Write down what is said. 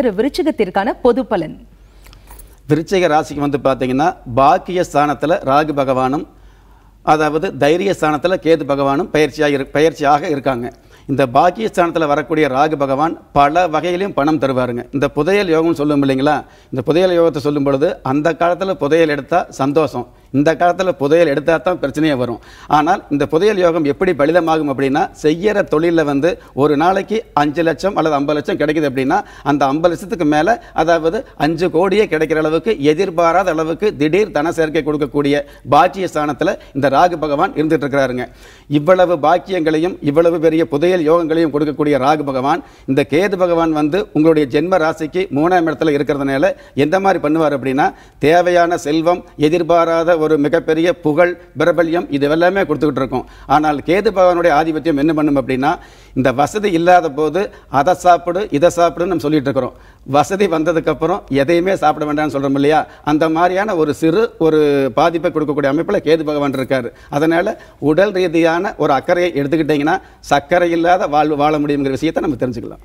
Sir விருச்சிகத்திற்கான பொது பலன். விருச்சிக ராசிக்கு வந்து பார்த்தீங்கன்னா பாக்கிய ஸ்தானத்தில் ராகு பகவானும் அதாவது தைரிய ஸ்தானத்தில் கேது பகவானும் பயிற்சியாக இரு பயிற்சியாக இருக்காங்க. இந்த பாக்கிய ஸ்தானத்தில் வரக்கூடிய ராகு பகவான் பல வகையிலையும் பணம் தருவாருங்க. இந்த புதையல் யோகம்னு சொல்லும் இல்லைங்களா? இந்த புதையல் யோகத்தை சொல்லும் பொழுது அந்த காலத்தில் புதையல் எடுத்தால் சந்தோஷம். இந்த காலத்தில் புதையல் எடுத்தால் தான் பிரச்சனையே வரும். ஆனால் இந்த புதையல் யோகம் எப்படி பலிதமாகும் அப்படின்னா செய்கிற தொழிலில் வந்து ஒரு நாளைக்கு அஞ்சு லட்சம் அல்லது ஐம்பது லட்சம் கிடைக்குது அப்படின்னா அந்த ஐம்பது லட்சத்துக்கு மேலே அதாவது அஞ்சு கோடியே கிடைக்கிற அளவுக்கு எதிர்பாராத அளவுக்கு திடீர் தன சேர்க்கை கொடுக்கக்கூடிய பாக்கிய ஸ்தானத்தில் இந்த ராகு பகவான் இருந்துட்டு இருக்கிறாருங்க. இவ்வளவு பாக்கியங்களையும் இவ்வளவு பெரிய புதையல் யோகங்களையும் கொடுக்கக்கூடிய ராகு பகவான் இந்த கேது பகவான் வந்து உங்களுடைய ஜென்ம ராசிக்கு மூணாம் இடத்துல இருக்கிறதுனால எந்த மாதிரி பண்ணுவார் அப்படின்னா தேவையான செல்வம் எதிர்பாராத ஒரு மிகப்பெரிய புகழ் பிரபல்யம் இது எல்லாமே கொடுத்துக்கிட்டு இருக்கும். ஆனால் கேது பகவானுடைய ஆதிபத்தியம் என்ன பண்ணும் அப்படின்னா இந்த வசதி இல்லாத போது அதை சாப்பிடு இதை சாப்பிடுன்னு நம்ம சொல்லிட்டு இருக்கிறோம். வசதி வந்ததுக்கப்புறம் எதையுமே சாப்பிட வேண்டாம்னு சொல்கிறோம் இல்லையா? அந்த மாதிரியான ஒரு சிறு ஒரு பாதிப்பை கொடுக்கக்கூடிய அமைப்பில் கேது பகவான் இருக்கார். அதனால் உடல் ரீதியான ஒரு அக்கறையை எடுத்துக்கிட்டிங்கன்னா சர்க்கரை இல்லாத வாழ்வு வாழ முடியுங்கிற விஷயத்தை நம்ம தெரிஞ்சுக்கலாம்.